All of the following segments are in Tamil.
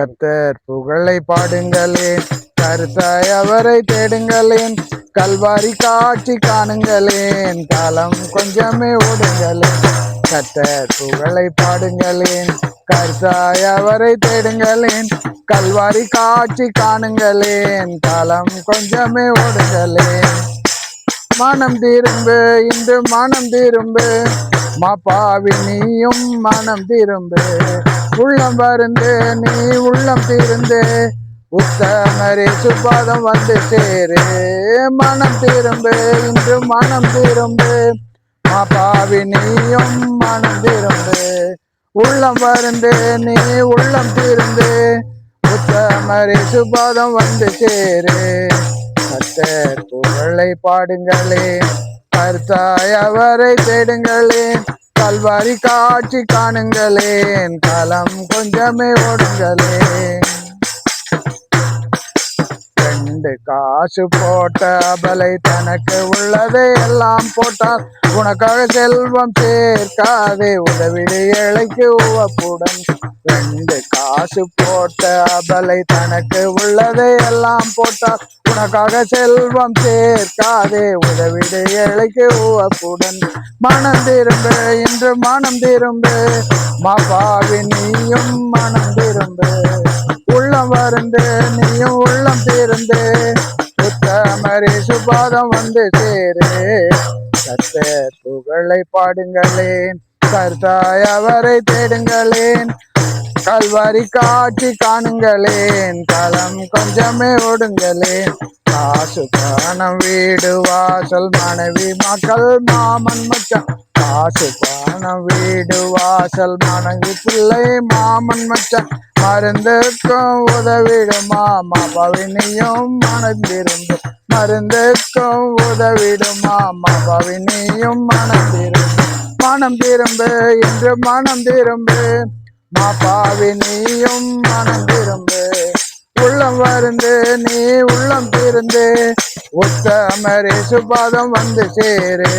கத்தர் புகழை பாடுங்களேன். கருத்தாய் அவரை தேடுங்களேன். கல்வாரி காட்சி காணுங்களேன். காலம் கொஞ்சமே ஓடுங்களேன். கத்தர் புகழை பாடுங்களேன். கருத்தாய் அவரை தேடுங்களேன். கல்வாரி காட்சி காணுங்களேன். காலம் கொஞ்சமே ஓடுங்களேன். மனம் திரும்பு இன்று மானம் திரும்பு. மாப்பாவி நீயும் மனம் திரும்பு. உள்ளம் வருந்து நீ உள்ளம் திருந்து உத்தமரே சுபாதம் வந்து சேரு. மனம் திரும்பு இன்று மனம் திரும்பு. மாப்பாவி நீயும் மனம் திரும்பு. உள்ளம் வருந்து நீ உள்ளம் திருந்து உத்தமரே சுபாதம் வந்து சேரு. கத்தர் புகழை பாடுங்களே. கர்த்தாய் அவரை தேடுங்களேன். கல்வாரி காட்சி காணுங்களேன். களம் கொஞ்சமே ஓடுங்களேன் ரெண்டு காசு போட்ட அபலை தனக்கு உள்ளதை எல்லாம் போட்டால் உனக்காக செல்வம் சேர்க்காதே. உதவிடு இழைக்கு உவப்புடன். ரெண்டு காசு போட்ட அபலை தனக்கு உள்ளதை எல்லாம் போட்டால் உனக்காக செல்வம் சேர்க்காதே. உதவிடு இழைக்கு உவப்புடன். மனம் திரும்பு இன்று மனம் திரும்பு. மாப்பாவி நீயும் மனம் திரும்பு. உத்தமரே சுபாதம் வந்து சேரு கத்த புகழை பாடுங்களேன். கர்த்தாய் அவரை தேடுங்களேன். கல்வாரி காட்சி காணுங்களேன். களம் கொஞ்சமே ஓடுங்களேன் காசு பணம் வீடு வாசல் மனைவி மக்கள் மாமன் மச்சான். காசு பணம் வீடு வாசல் மனைவி பிள்ளை மாமன் மச்சான். மருந்துக்கும் உதவிடுமா மபவினியும் மனந்திருந்தும் மருந்துக்கும் உதவிடுமா மபவினியும் மனந்திருந்தும் மனம் திரும்பு என்று மனம் திரும்பு. மாப்பாவி மனம் திரும்பு. உள்ளம் வருந்து நீ உள்ளம் திருந்து. உத்தமரே சுபாதம் வந்து சேரு.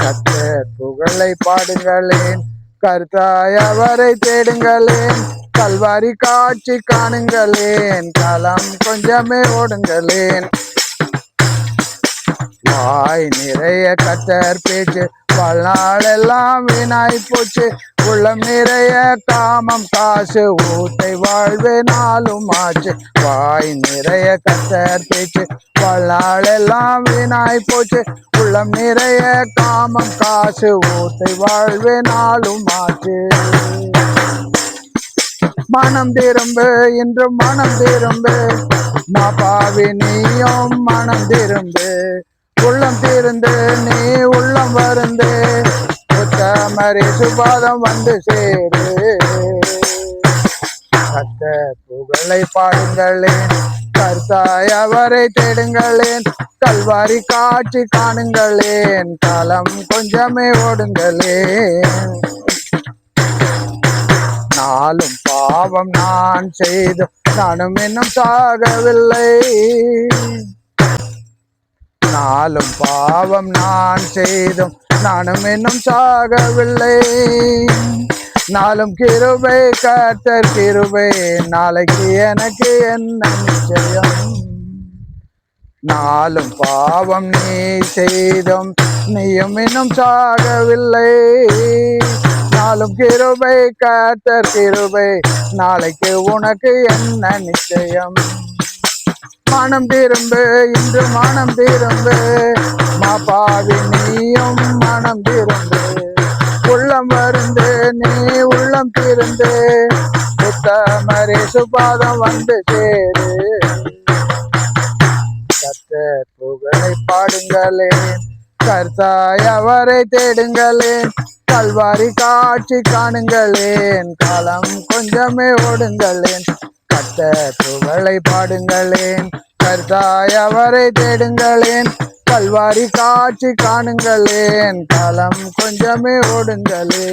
கத்த புகழை பாடுங்களேன். கர்த்தாய் தேடுங்களேன். கல்வாரி காட்சி காணுங்களேன். காலம் கொஞ்சமே ஓடுங்களேன். வாய் நிறைய கத்தர் பேச்சு. வாழ்நாளெல்லாம் வீணாய் போச்சு. உள்ளம் நிறைய காமம் காசு ஊத்தை வாழ்வு நாளும் ஆச்சு. வாய் நிறைய கத்தர் பேச்சு வாழ்நாளெல்லாம் வீணாய் போச்சு. உள்ளம் நிறைய காமம் காசு ஊத்தை வாழ்வு நாளும் ஆச்சு. மனம் திரும்பு இன்று மனம் திரும்பு. மாபாவி நீயும் மனம் திரும்பு. உள்ளம் திருந்து நீ உள்ளம் வருந்து. உத்தமரி சுபாதம் வந்து சேரு. கத்த புகழை பாடுங்களேன். கர்த்தாய் அவரை தேடுங்களேன். கல்வாரி காட்சி காணுங்களேன். காலம் கொஞ்சமே ஓடுங்களேன். நாளும் பாவம் நான் செய்து நானும் இன்னும் சாகவில்லை. நாளும் பாவம் நான் செய்தும் நானும் இன்னும் சாகவில்லை. நாளும் கிருபை கர்த்தர் கிருபை. நாளைக்கு எனக்கு என்ன நிச்சயம்? நாளும் பாவம் நீ செய்தும் நீயும் இன்னும் சாகவில்லை. நாளும் கிருபை கர்த்தர் கிருபை. நாளைக்கு உனக்கு என்ன நிச்சயம்? மனம் திரும்பு இன்று மனம் திரும்பு. மாபாவி நீயும் வருந்து நீ உள்ளம் திருந்து உத்தமரே சுபாதம் வந்து சேரு. கத்தர் புகழை பாடுங்களேன். கர்த்தாய் அவரை தேடுங்களேன். கல்வாரி காட்சி காணுங்களேன். காலம் கொஞ்சமே ஓடுங்களேன் கத்த புகழை பாடுங்களேன். கர்த்தாய் அவரை தேடுங்களேன். கல்வாரி காட்சி காணுங்களேன். காலம் கொஞ்சமே ஓடுங்களே.